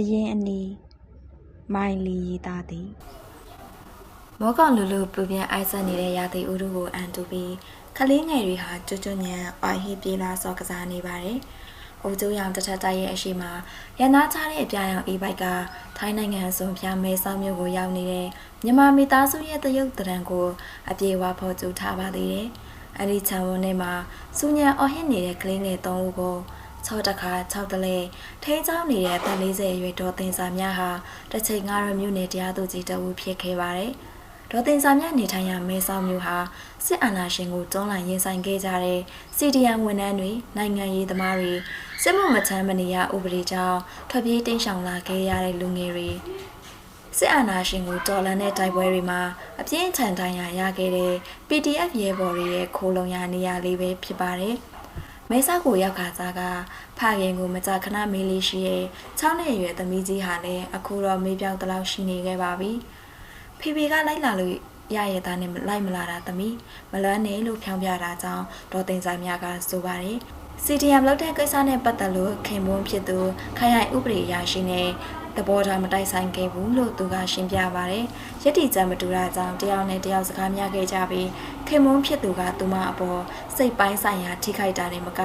အရင်အနီးမိုင်လီရီသားသည်မောကောင်လူလူပူပြန်အိုက်ဆက်နေတဲ့ရာသီဥတုကိုအန်တူပြီးကလေးငယ်တွေဟာကျွတ်ကျွတ်ညံအိုင်ဟိပြေးလာစော်ကစားနေပါတယ်။အိုကျိုးရောင်တစ်ထပ်တိုက်ရဲ့အရှိမရန်သားချတဲ့အပြာရောင်အေးဘိုက်ကထိုင်းနိုင်ငံစွန်ပြမဲဆောက်မြို့ကိုရောက်နေတဲ့မြန်မာမိသားစုရဲ့တရုတ်တရံကိုအပြေဝဖော်ကျူထားပါသေးတယ်။အဲဒီချံဝန်းထဲမှာစူညံအော်ဟစ်နေတဲ့ကလေးငယ်၃ဦးကို 6တခါ6တလဲထိန်းချောင်းနေတဲ့အသက်40အရွယ်ဒေါ်တင်စာများဟာတစ်ချိန်ငါရမြို့နယ်တရားသူကြီးတအူဖြစ်ခဲ့ပါတယ်။ဒေါ်တင်စာမြနေထိုင်ရာမဲဆောက်မြို့ဟာစစ်အာဏာရှင်ကိုတွန်းလှန်ရင်ဆိုင်ခဲ့ကြတဲ့ CDM ဝန်ထမ်းတွေနိုင်ငံရေးသမားတွေစစ်မှုမချမ်းမနေရဥပဒေကြောင့်ထွက်ပြေးတိမ်းရှောင်လာခဲ့ရတဲ့လူငယ်တွေစစ်အာဏာရှင်ကိုတော်လှန်တဲ့တိုက်ပွဲတွေမှာအပြင်းထန်တိုင်းရရခဲ့တဲ့ PDF ရဲဘော်တွေရဲ့ခိုးလုံရနေရလေးပဲဖြစ်ပါတယ်။ မဲဆောက်ကိုရောက်ခါစားကဖခင်ကိုမကြခဏမေးလေးရှိရဲ့6နှစ်အရွယ်သမီးကြီးဟာလည်းအခုတော့မေးပြောက်တလောက်ရှိနေခဲ့ပါပြီ။ဖေဖေကလိုက်လာလို့ရရသားနဲ့လိုက်မလာတာသမီးမလွမ်းနဲ့လို့ဖြောင်းပြတာကြောင့်ဒေါ်သိန်းဆိုင်များကဆိုပါတယ် CDM လောက်တဲ့ကိစ္စနဲ့ပတ်သက်လို့ခင်မွန်းဖြစ်သူခိုင်ရိုင်ဥပဒေအရာရှိနဲ့ တဘောထားမတိုက်ဆိုင်ခဲ့ဘူးလို့သူကရှင်းပြပါတယ်။ယက်တီကြမတူတာကြောင့်တယောက်နဲ့တယောက်စကားများခဲ့ကြပြီးခင်မွန်းဖြစ်သူကသူမအပေါ်စိတ်ပိုင်းဆိုင်ရာထိခိုက်တာတွေမက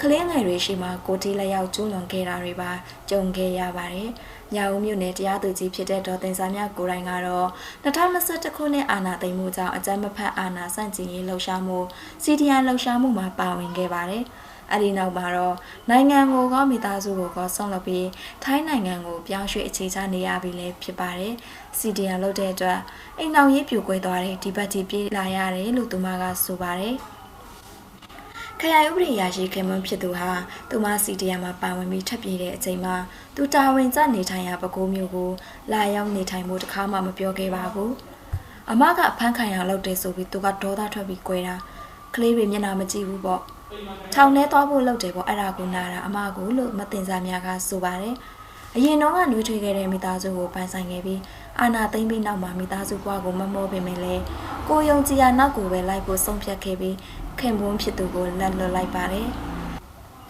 ကလေးငယ်တွေရှိမှကိုတီးလက်ရောက်ကျူးလွန်ခဲ့တာတွေပါကြုံခဲ့ရပါတယ်။ညောင်မြို့နယ်တရားသူကြီးဖြစ်တဲ့ဒေါ်တင်စာမြကိုရိုင်းကတော့2021ခုနှစ်အာဏာသိမ်းမှုကြောင့်အကြမ်းမဖက်အာဏာဆန့်ကျင်ရေးလှုပ်ရှားမှု CDN လှုပ်ရှားမှုမှာပါဝင်ခဲ့ပါတယ်။ အဲဒီနောက်မှာတော့နိုင်ငံကိုကောမိသားစုကိုကောဆုံးလုပ်ပြီးထိုင်းနိုင်ငံကိုပြောင်းရွှေ့အခြေချနေရပြီလည်းဖြစ်ပါတယ်။ CDN လုပ်တဲ့အတွက်အိမ်အောင်ရေးပြိုကွဲသွားတဲ့ဒီဘက်ကြီးပြေးလာရတယ်လို့သူမကဆိုပါတယ်။ခရိုင်ဥပဒေရာရှိခင်မွန်းဖြစ်သူဟာသူမစီတီယမ်မှာပါဝင်ပြီးထပ်ပြေးတဲ့အချိန်မှာသူတာဝန်ကျနေထိုင်ရာပဲခူးမျိုးကိုလာရောက်နေထိုင်မှုတစ်ခါမှမပြောခဲ့ပါဘူး။အမကဖမ်းခံရလောက်တယ်ဆိုပြီးသူကဒေါသထွက်ပြီးကြွယ်တာကလေးတွေမျက်နှာမကြည့်ဘူးပေါ့။ ထောင်ထဲသွားဖို့လုပ်တယ်ပေါ့အဲ့ဒါကိုနာတာအမကိုလို့မတင်စားများကဆိုပါတယ်။အရင်တော့ကနှွေးထွေးခဲ့တဲ့မိသားစုကိုပန်းဆိုင်ခဲ့ပြီးအာနာသိမ့်ပြီးနောက်မှာမိသားစုဘဝကိုမမောပင်မလဲကိုယုံကြည်ရာနောက်ကိုပဲလိုက်ဖို့ဆုံးဖြတ်ခဲ့ပြီးခင်ပွန်းဖြစ်သူကိုလက်လွတ်လိုက်ပါတယ်။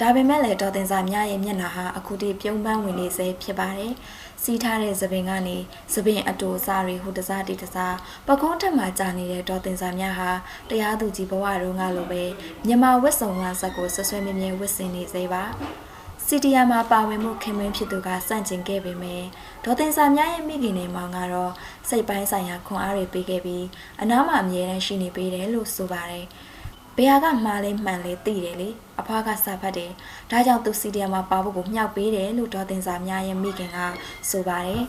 ဒါပေမဲ့လည်းဒေါ်တင်စာမြရဲ့မျက်နှာဟာအခုထိပြုံးပန်းဝင်နေစေဖြစ်ပါတယ်။စီးထားတဲ့သပင်ကနေသပင်အတူစားတွေဟိုတစားတီတစားပကုံးထက်မှကြာနေတဲ့ဒေါ်တင်စာမြဟာတရားသူကြီးဘဝတုန်းကလိုပဲမြန်မာဝတ်စုံဝမ်းဆက်ကိုဆွဆွဲမြဲမြဲဝတ်ဆင်နေစေပါ။စီတီယာမှာပါဝင်မှုခင်မင်းဖြစ်သူကစန့်ကျင်ခဲ့ပေမဲ့ဒေါ်တင်စာမြရဲ့မိခင်နဲ့မောင်ကတော့စိတ်ပိုင်းဆိုင်ရာခွန်အားတွေပေးခဲ့ပြီးအနားမှာအမြဲတမ်းရှိနေပေးတယ်လို့ဆိုပါတယ်။ ဘယ်ဟာကမှားလဲမှန်လဲသိတယ်လေအဖွားကစာဖတ်တယ်ဒါကြောင့်သူစီဒီယမ်မှာပါဖို့ကိုမြှောက်ပေးတယ်လို့ဒေါ်တင်စာများရဲ့မိခင်ကဆိုပါတယ်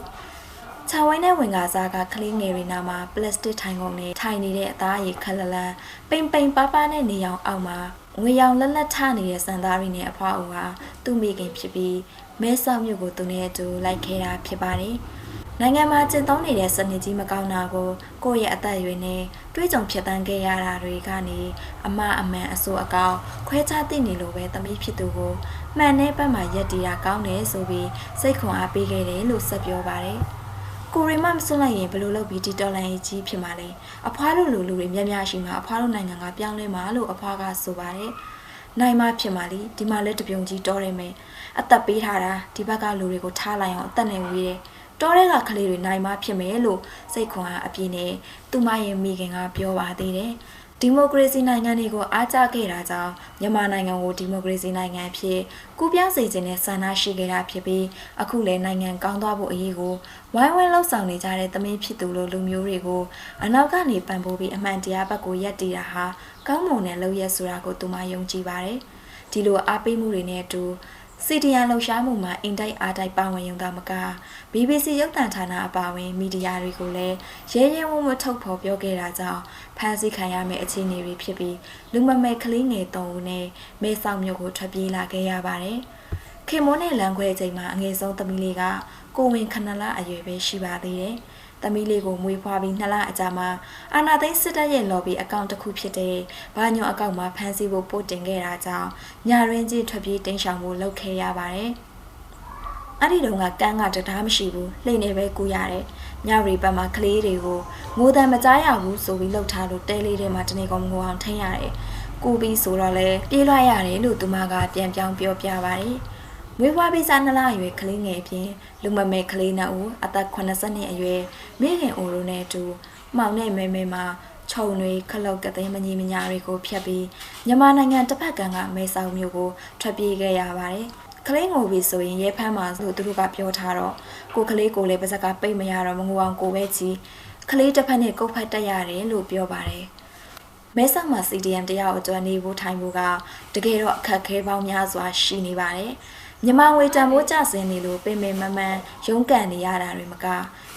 ချာဝိုင်းနဲ့ဝင်ကားစားကကလေးငယ်တွေနာမှာပလတ်စတစ်ထိုင်ကုန်နဲ့ထိုင်နေတဲ့အသားရည်ခက်လလန်းပိန်ပိန်ပါပါနဲ့နေအောင်အောက်မှာငွေရောင်လက်လက်ထနေတဲ့စံသားရီနဲ့အဖွားဦးဟာသူ့မိခင်ဖြစ်ပြီးမဲဆောက်မြို့ကိုသူနဲ့အတူလိုက်ခဲ့တာဖြစ်ပါတယ်။ နိုင်ငံမှာကျင့်သုံးနေတဲ့စနစ်ကြီးမကောင်းတာကိုကိုယ့်ရဲ့အသက်အရွယ်နဲ့တွေးကြုံဖြစ်တမ်းခဲ့ရတာတွေကနေအမအမှန်အဆိုးအကောင်းခွဲခြားသိနေလို့ပဲသမီးဖြစ်သူကိုမှန်တဲ့ဘက်မှာရက်တီတာကောင်းတယ်ဆိုပြီးစိတ်ခွန်အားပေးခဲ့တယ်လို့ဆက်ပြောပါတယ်။ကိုရီမမစွန့်လိုက်ရင်ဘယ်လိုလုပ်ပြီးဒီတော်လန်ရေးကြီးဖြစ်မှာလဲ။အဖွားတို့လူလူတွေများများရှိမှာအဖွားတို့နိုင်ငံကပြောင်းလဲမှာလို့အဖွားကဆိုပါတယ်။နိုင်မဖြစ်မှာလीဒီမှာလဲတပြုံကြီးတောတယ်မယ်။အသက်ပေးထားတာဒီဘက်ကလူတွေကိုထားလိုက်အောင်အသက်နဲ့ဝေးတယ်။ တောထဲကကလေးတွေနိုင်မှဖြစ်မယ်လို့စိတ်ခွန်အားအပြည့်နဲ့သူမရဲ့မိခင်ကပြောပါသေးတယ်။ဒီမိုကရေစီနိုင်ငံတွေကိုအားကျခဲ့တာကြောင့်မြန်မာနိုင်ငံကိုဒီမိုကရေစီနိုင်ငံဖြစ်ကူပြောင်းစေခြင်းနဲ့ဆန္ဒရှိခဲ့တာဖြစ်ပြီးအခုလည်းနိုင်ငံကောင်းသွားဖို့အရေးကိုဝိုင်းဝန်းလှုပ်ဆောင်နေကြတဲ့သမီးဖြစ်သူလိုလူမျိုးတွေကိုအနောက်ကနေပံ့ပိုးပြီးအမှန်တရားဘက်ကိုရက်တည်တာဟာကောင်းမွန်တဲ့လုပ်ရက်ဆိုတာကိုသူမယုံကြည်ပါတယ်။ဒီလိုအားပေးမှုတွေနဲ့အတူ စီဒီယာလှုပ်ရှားမှုမှာအင်တိုက်အားတိုက်ပါဝင်ရုံသာမက BBC ရုပ်သံဌာနအပါအဝင်မီဒီယာတွေကိုလည်းရဲရဲဝံ့ဝံ့ထုတ်ဖော်ပြောခဲ့တာကြောင့်ဖမ်းဆီးခံရမယ့်အခြေအနေတွေဖြစ်ပြီးလူမမဲကလေးငယ်၃ဦးနဲ့မဲဆောက်မြို့ကိုထွက်ပြေးလာခဲ့ရပါတယ်။ခင်မိုးနဲ့လမ်းခွဲချိန်မှာအငယ်ဆုံးသမီးလေးကကိုဝင်ခဏလအရွယ်ပဲရှိပါသေးတယ်။ သမီးလေးကိုမွေးဖွားပြီးနှစ်လအကြာမှာအာနာသိန်းစစ်တပ်ရဲ့ lobby အကောင့်တစ်ခုဖြစ်တဲ့ဘာညွန်အကောင့်မှာဖမ်းဆီးဖို့ပို့တင်ခဲ့တာကြောင့်ညာရင်းကြီးထွက်ပြေးတိမ်းရှောင်ဖို့လုပ်ခဲ့ရပါတယ်။အဲ့ဒီတုန်းကကန်းကတရားမရှိဘူးလှိမ့်နေပဲကူရတယ်။ညရီဘက်မှာကလေးတွေကိုငိုတမ်းမကြားရဘူးဆိုပြီးလှုပ်ထားလို့တဲလေးထဲမှာတနေကုန်ငိုအောင်ထိန်းရတယ်။ကူပြီးဆိုတော့လဲပြေးလွှတ်ရတယ်လို့သူမကပြန်ပြောင်းပြောပြပါတယ်။ မွေးဖွားပြီးစားနှစ်လအရွယ်ကလေးငယ်အပြင်လူမမဲကလေးနှစ်ဦးအသက်80နှစ်အရွယ်မိခင်အိုတို့နဲ့အတူမှောင်နဲ့မဲမဲမှာခြုံတွေခလုတ်ကသိမ်းမကြီးမညာတွေကိုဖျက်ပြီးမြန်မာနိုင်ငံတစ်ဖက်ကကမဲဆောက်မျိုးကိုထွက်ပြေးခဲ့ရပါတယ်။ကလေးငိုပြီဆိုရင်ရဲဖမ်းမှာလို့သူတို့ကပြောထားတော့ကိုကလေးကိုလည်းပါဇက်ကပိတ်မရတော့မငိုအောင်ကိုပဲချီကလေးတစ်ဖက်နဲ့ကုတ်ဖက်တက်ရတယ်လို့ပြောပါတယ်။မဲဆောက်မှာ CDM တယောက်အတွက်နေဖို့ထိုင်ဖို့ကတကယ်တော့အခက်အခဲပေါင်းများစွာရှိနေပါတယ်။ မြန်မာငွေတန်ဖိုးကျဆင်းနေလို့ပင်ပင်မမန်ရုန်းကန်နေရတာတွေမက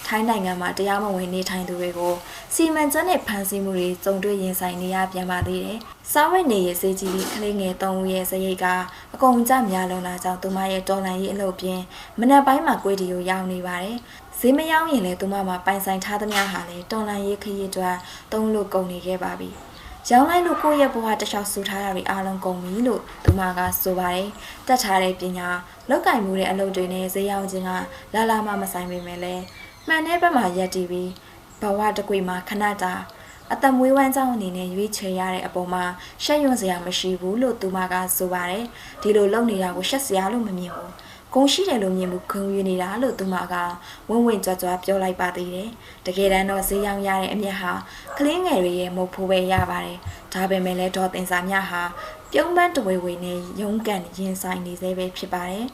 ထိုင်းနိုင်ငံမှာတရားမဝင်နေထိုင်သူတွေကိုစီမံချက်နဲ့ဖမ်းဆီးမှုတွေကြုံတွေ့ရင်ဆိုင်နေရပြန်ပါသေးတယ်။စားဝတ်နေရေးစေးကြီးပြီးကလေးငယ်၃ဦးရဲ့စရိတ်ကအကုန်ကြများလွန်လာကြောင်းသူမရဲ့တော်လန်ရေးအလုပ်ပြင်မနက်ပိုင်းမှာကွေးတီကိုရောက်နေပါတယ်။ဈေးမရောက်ရင်လည်းသူမမှာပိုင်ဆိုင်ထားသမျှဟာလည်းတော်လန်ရေးခရီးအတွက်သုံးလို့ကုန်နေခဲ့ပါပြီ။ ရောင်းလိုက်လို့ကိုယ့်ရဲ့ဘဝတစ်လျှောက်ဆူထားတာတွေအားလုံးကုန်ပြီလို့သူမကဆိုပါတယ်။တတ်ထားတဲ့ပညာလောက်ကင်မှုတဲ့အလုပ်တွေနဲ့ဈေးရောင်းခြင်းကလာလာမှမဆိုင်ပေမဲ့လည်းမှန်တဲ့ဘက်မှာရက်တည်ပြီးဘဝတစ်ကွေမှာခဏတာအသက်မွေးဝမ်းကြောင်းအနေနဲ့ရွေးချယ်ရတဲ့အပေါ်မှာရှက်ရွံ့စရာမရှိဘူးလို့သူမကဆိုပါတယ်ဒီလိုလုပ်နေတာကိုရှက်စရာလို့မမြင်ဘူးဂုံ ရှိတယ်လို့မြင်မှုခုံယူနေတာလို့သူမကဝင့်ဝင့်ကြွကြွပြောလိုက်ပါသေးတယ်တကယ်တမ်းတော့ဈေးရောင်းရတဲ့အမျက်ဟာကလေးငယ်တွေရဲ့မုတ်ဖိုးပဲရပါတယ်ဒါပေမဲ့လည်းဒေါ်တင်စာမြဟာပြုံးပန်းတဝေဝေနဲ့ရုန်းကန်ရင်ဆိုင်နေသေးပဲဖြစ်ပါတယ်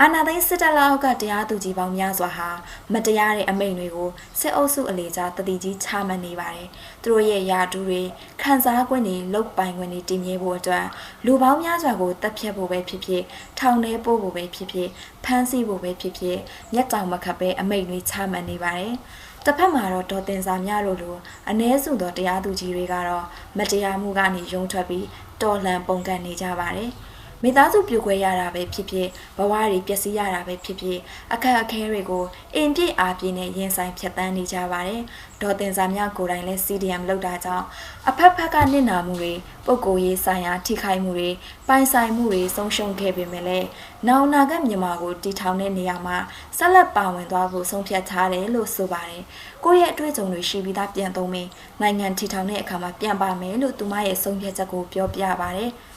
အာနာသိန်းစစ်တပ်လောက်ကတရားသူကြီးပေါင်းများစွာဟာမတရားတဲ့အမိန့်တွေကိုစစ်အုပ်စုအလေကြားတတိကြီးချမှတ်နေပါတယ်။သူတို့ရဲ့ယာတူးတွေခံစား권တွေလုတ်ပိုင်권တွေတည်မြဲဖို့အတွက်လူပေါင်းများစွာကိုတပ်ဖြတ်ဖို့ပဲဖြစ်ဖြစ်ထောင်ထဲပို့ဖို့ပဲဖြစ်ဖြစ်ဖမ်းဆီးဖို့ပဲဖြစ်ဖြစ်မျက်တောင်မခတ်ပဲအမိန့်တွေချမှတ်နေပါတယ်။တစ်ဖက်မှာတော့ဒေါ်တင်စာများလို့လို့အ ਨੇ စုသောတရားသူကြီးတွေကတော့မတရားမှုကနေရုံထွက်ပြီးတော်လှန်ပုန်ကန်နေကြပါတယ်။ မိသားစုပြိုကွဲရတာပဲဖြစ်ဖြစ်ဘဝတွေပျက်စီးရတာပဲဖြစ်ဖြစ်အခက်အခဲတွေကိုအင်ပြည့်အားပြည့်နဲ့ရင်ဆိုင်ဖြတ်တန်းနေကြပါတယ်။ဒေါ်တင်စာမြကိုယ်တိုင်လည်း CDM လောက်တာကြောင့်အဖက်ဖက်ကနစ်နာမှုတွေပုံကိုရေးဆိုင်ရာထိခိုက်မှုတွေပိုင်ဆိုင်မှုတွေဆုံးရှုံးခဲ့ပေမဲ့လည်းနောင်နာကမြန်မာကိုတီထောင်တဲ့နေရာမှာဆက်လက်ပါဝင်သွားဖို့ဆုံးဖြတ်ထားတယ်လို့ဆိုပါတယ်။ကိုယ့်ရဲ့အတွေ့အကြုံတွေရှိပြီးသားပြန်သုံးပြီးနိုင်ငံတီထောင်တဲ့အခါမှာပြန်ပါမယ်လို့သူမရဲ့ဆုံးဖြတ်ချက်ကိုပြောပြပါတယ်။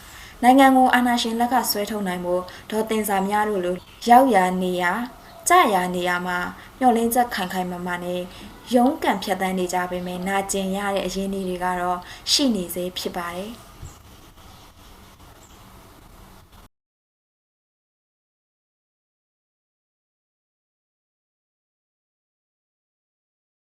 နိုင်ငံကိုအာဏာရှင်လက်ကဆွဲထုတ်နိုင်ဖို့ဒေါ်တင်စာများတို့လိုရောက်ရနေရကြရနေရမှာမျောလင်းချက်ခိုင်ခိုင်မာမာနဲ့ရုံးကန်ဖြတ်တန်းနေကြပေမဲ့နာကျင်ရတဲ့အရင်းအနှီးတွေကတော့ရှိနေသေးဖြစ်ပါတယ်။